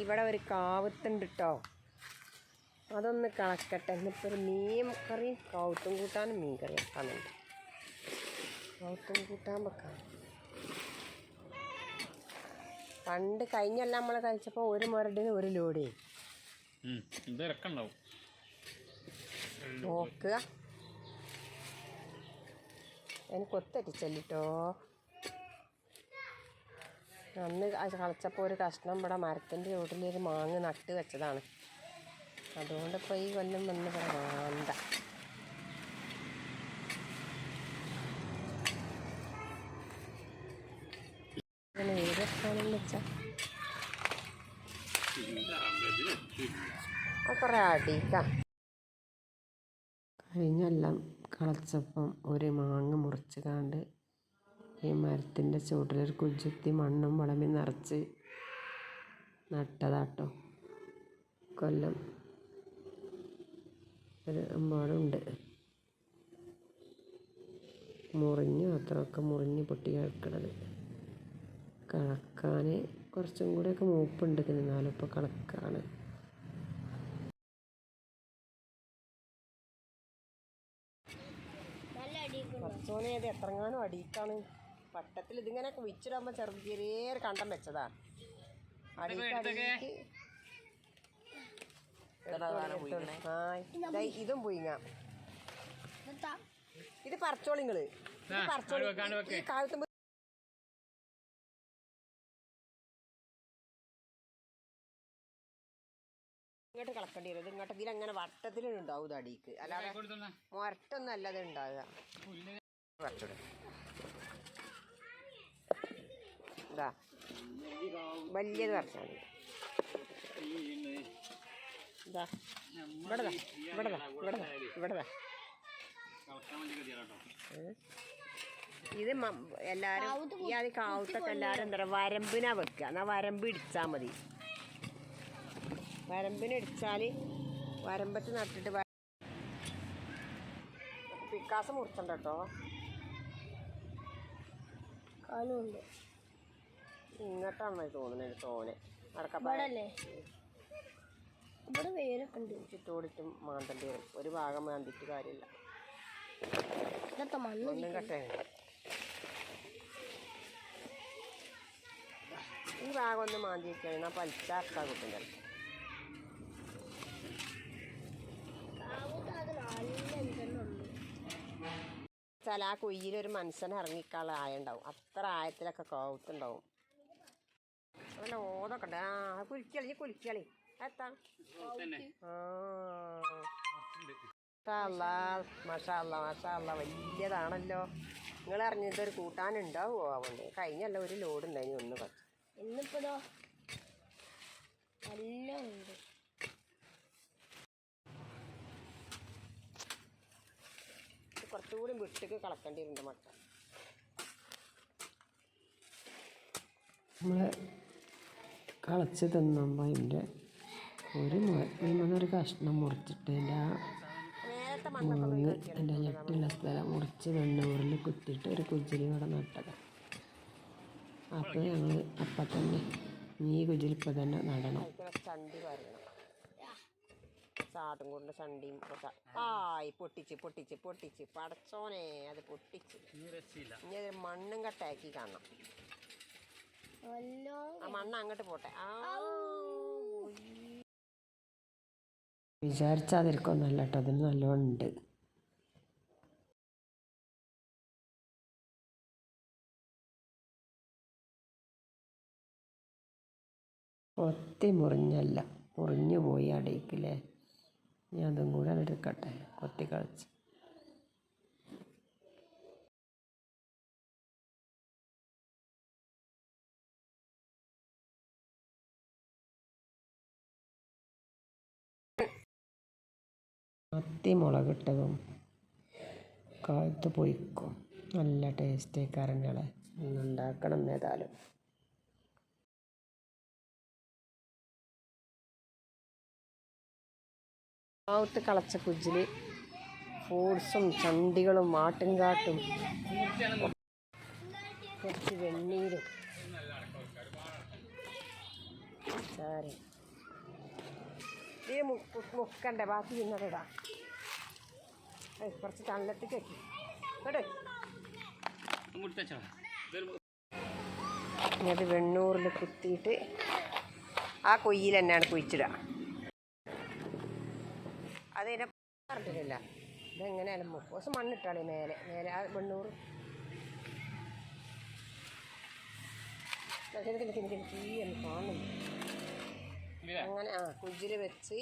ഇവിടെ ഒരു കാവത്തുണ്ട് കേട്ടോ അതൊന്ന് കളക്കട്ടെ എന്നിപ്പോൾ ഒരു മീൻ കറി കൗത്തും കൂട്ടാനും മീൻ കറി വെക്കാനുണ്ട്. കൗത്തും കൂട്ടാൻ വെക്കാം. പണ്ട് കഴിഞ്ഞല്ല നമ്മൾ കഴിച്ചപ്പോൾ ഒരു മുരടിന് ഒരു ലോഡി നോക്കുക. എനിക്ക് കൊത്തടിച്ചല്ലിട്ടോ അന്ന് കളിച്ചപ്പോൾ ഒരു കഷ്ണം ഇവിടെ മരത്തിന്റെ ചുവട്ടിലൊരു മാങ്ങ നട്ട് വെച്ചതാണ്. അതുകൊണ്ട് ഇപ്പോൾ ഈ കൊല്ലം വന്ന് ഇവിടെ മാന്ത ഏത് സ്ഥാനം വെച്ചാൽ കുറേ അടിക്കാം. കഴിഞ്ഞെല്ലാം കളച്ചപ്പം ഒരു മാങ്ങ മുറിച്ച് കാണ്ട് ഈ മരത്തിന്റെ ചുവട്ടിലൊരു കുജുത്തി മണ്ണും വളമി നിറച്ച് നട്ടതാട്ടോ. കൊല്ലം ഒരു അമ്പാടുണ്ട്. മുറിഞ്ഞു അത്രയൊക്കെ മുറിഞ്ഞ് പൊട്ടി കിടക്കണത്. കളക്കാൻ കുറച്ചും കൂടെയൊക്കെ മൂപ്പുണ്ട് എന്നാലും ഇപ്പോൾ കളക്കാണ് കുറച്ചോനെ അത് എത്രങ്ങാനും അടിയിക്കാണ് പട്ടത്തിൽ ഇതിങ്ങനെ കുഴിച്ചിടുമ്പോൾ ചെറുത് ചെറിയൊരു കണ്ടം വെച്ചതാ ആ, ഇതും പോയിങ്ങ ഇത് പറിച്ചോളിങ്ങൾ. ഇത് പറിച്ചോളി. ഇങ്ങോട്ട് കളക്കേണ്ടി വരും. ഇങ്ങോട്ട് ഇങ്ങോട്ട് ഇതിലങ്ങനെ വട്ടത്തിലുണ്ടാവും ഇത് അടിക്ക്. അല്ലാതെ മൊരട്ടൊന്നും അല്ലാതെ ഉണ്ടാവുക പറിച്ചോളൂ ഇതാ. വലിയത് പറിച്ചാൽ മതി. ഇതാ. എല്ലാരും ഈ ആദ്യം കാവത്തൊക്കെ എല്ലാരും എന്താ പറയുക വരമ്പിനാ വെക്കുക. എന്നാ വരമ്പ് ഇടിച്ചാൽ മതി. വരമ്പിന് ഇടിച്ചാൽ വരമ്പത്ത് നട്ടിട്ട് പിക്കാസ് മുറിച്ചണ്ട കേട്ടോ. കാലുണ്ട്. ഇങ്ങോട്ടാണ് തോന്നുന്നത് തോനെ അടക്കപ്പാടല്ലേ ഇവിടെ വേരൊക്കെ ഉണ്ട്. ചുറ്റോടിച്ചും മാന്തണ്ടി വരും. ഒരു ഭാഗം മാന്തിട്ട് കാര്യമില്ല. ഇതൊക്കെ മണ്ണ് കട്ടേ ഈ ഭാഗം ഒന്ന് മാന്തി വെച്ചാൽ പലിച്ചാർക്കാ കിട്ടും ചിലപ്പോൾ കാവത്ത് അത് നല്ല അഞ്ചെണ്ണം ഉണ്ട് വെച്ചാൽ ആ കുയ്യിലൊരു മനുഷ്യനെ ഇറങ്ങിക്കാനുള്ള ആയ ഉണ്ടാവും അത്ര ആയത്തിലൊക്കെ കൗത്തുണ്ടാവും അതല്ല ഓതൊക്കെ ഉണ്ട്. ആ കുലിക്കളി കുലിക്കളി എത്താ? മഷാല്ലാ മഷാല്ല മഷാല്ല വലിയതാണല്ലോ. നിങ്ങൾ അറിഞ്ഞിട്ടൊരു കൂട്ടാനുണ്ടാവുമോ അവണ്ട് കഴിഞ്ഞല്ല ഒരു ലോഡ് ഉണ്ടായിരുന്നു ഒന്ന് പച്ച ഇന്നിപ്പോ നല്ല ഉണ്ട്. കുറച്ചുകൂടി വിട്ടിക്ക് കളക്കേണ്ടിയിട്ടുണ്ട് മട്ട നമ്മൾ കളച്ച് തിന്നുമ്പോൾ അതിന്റെ ഒരു ഒരു കഷ്ണം മുറിച്ചിട്ട് അതിന്റെ ആ മൂന്ന് അതിന്റെ ഞെട്ടുള്ള സ്ഥലം മുറിച്ച് വെണ്ണൂറിൽ കുത്തിയിട്ട് ഒരു കുജിലി ഇവിടെ നട്ടത്. അപ്പോൾ ഞങ്ങൾ അപ്പം തന്നെ ഈ കുജിലി ഇപ്പം തന്നെ നടണം. ചണ്ടി വരണം. കൊണ്ട് ചണ്ടിയും ആയി പൊട്ടിച്ച് പൊട്ടിച്ച് പൊട്ടിച്ച്. പടച്ചോനെ അത് പൊട്ടിച്ച്. ഇനി മണ്ണും കട്ടാക്കി കാണണം. ആ മണ്ണ് അങ്ങോട്ട് പോട്ടെ. ആ വിചാരിച്ചാതിരിക്കൊന്നല്ല കേട്ടോ അതിന് നല്ലോണം ഉണ്ട് കൊത്തി മുറിഞ്ഞല്ല മുറിഞ്ഞു പോയി അടയ്ക്കില്ലേ ഞാൻ അതും കൂടെ എടുക്കട്ടെ കൊത്തി കളിച്ച്. മത്തി മുളകിട്ടതും കാലത്ത് പൊയ്ക്കും നല്ല ടേസ്റ്റ് കരങ്ങളെ ഉണ്ടാക്കണം ഏതായാലും. കാവത്ത് കളച്ച കുജിൽ ഫ്രൂട്ട്സും ചണ്ടികളും മാട്ടുംകാട്ടും കുറച്ച് വെണ്ണീരും. സാരി ഈ മുക്കണ്ട ബാക്കി ഇന്നടാ കുറച്ച് തണലത്തേക്ക് കെട്ടി കേട്ടോ വെണ്ണൂറിൽ കുത്തിയിട്ട് ആ കൊയ്യിൽ തന്നെയാണ് കുഴിച്ചിടുക അതിനെ പറഞ്ഞിട്ടില്ല. ഇതെങ്ങനെയാലും മുപ്പത് മണ്ണിട്ടാളി മേലെ മേലെ ആ വെണ്ണൂറ്. തീയൊന്ന് കാണുന്നു. ഇല്ലേ? അങ്ങനെ ആ കുജിൽ വെച്ച്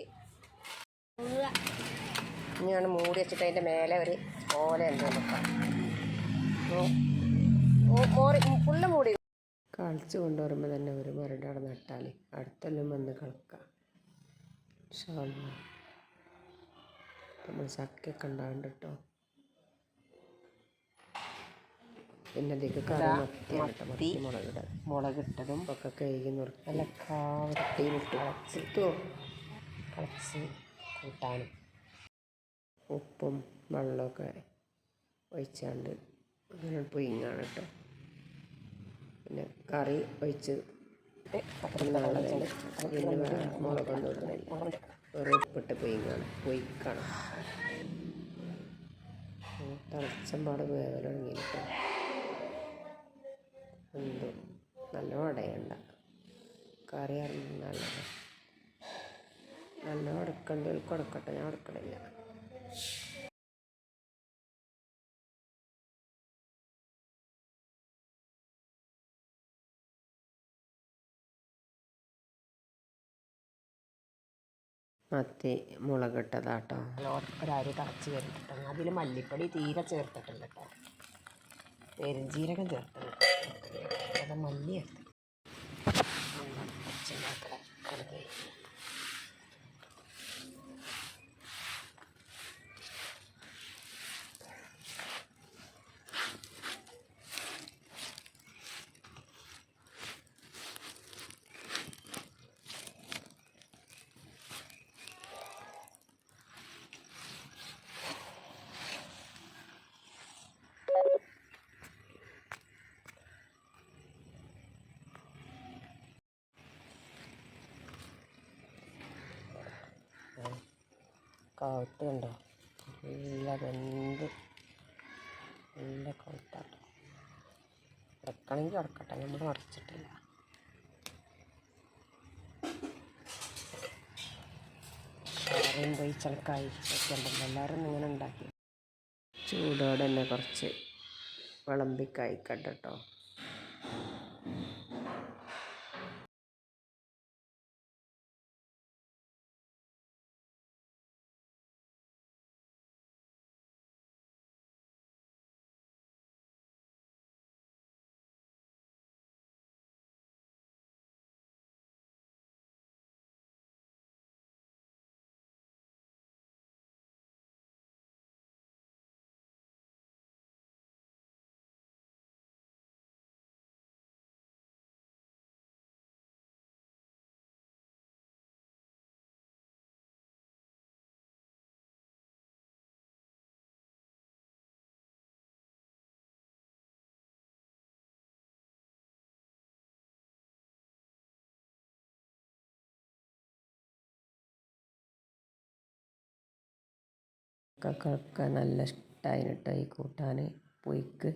ഇനിയാണ് മൂടി വെച്ചിട്ട് അതിന്റെ മേലെ ഒരു ഓല എന്തെങ്കിലും മോറി ഫുള്ള് മൂടി. കളിച്ച് കൊണ്ടുവരുമ്പോൾ തന്നെ ഒരു മരട് അവിടെ നട്ടാൽ അടുത്തെല്ലാം വന്ന് കളിക്കാം. നമ്മൾ ചക്കയൊക്കെ ഉണ്ടാകണ്ട കേട്ടോ പിന്നെ അതിലേക്ക് കറി മത്തി മുളകിട മുളകിട്ടതും. ഒക്കെ കഴുകി നുറുക്കി നല്ല കാവട്ടി കളച്ചിട്ടോ കളച്ച് കൂട്ടാനും. ഉപ്പും വെള്ളമൊക്കെ ഒഴിച്ചാണ്ട് അങ്ങനെ പൊയിങ്ങാണ് കേട്ടോ. പിന്നെ കറി ഒഴിച്ച് പിന്നെ മുളകൊന്നും ഇടുന്നില്ല ഒരു ഉപ്പിട്ട് പൊയിങ്ങാണ് പൊയ്ക്കാണ് തിളച്ചമ്പാട് വേവല തുടങ്ങിയിട്ട് എന്തോ. നല്ല വടയണ്ട. കറി നല്ലത് നല്ല ഉടക്കണ്ട കൊടുക്കട്ടെ ഞാൻ ഉടക്കണില്ല മത്തി മുളകിട്ടതാട്ടോ ഒരരി തിളച്ച് വരുന്നുട്ടോ അതിൽ മല്ലിപ്പൊടി തീരെ ചേർത്തിട്ടുണ്ട് കേട്ടോ പെരുംജീരകം ചേർത്തില്ല അത് മല്ലി ചേർത്ത് കുറച്ചുണ്ടാക്കണം കടുക് കൗത്തുണ്ടോ നല്ല വെന്ത് നല്ല കൗത്താട്ടോ ഉടക്കണമെങ്കിൽ ഉടക്കട്ടെ നമ്മൾ ഉടച്ചിട്ടില്ല കറിയും പോയി ചിലക്കായി വെക്കണ്ടല്ലോ. എല്ലാവരും ഇങ്ങനെ ഉണ്ടാക്കി. ചൂടോടെ തന്നെ കുറച്ച് വിളമ്പിക്കായി കഴിക്കട്ടെ മക്കൾക്കൊക്കെ നല്ല ഇഷ്ടമായി കേട്ടോ ഈ കൂട്ടാൻ പൊയ്ക്ക്.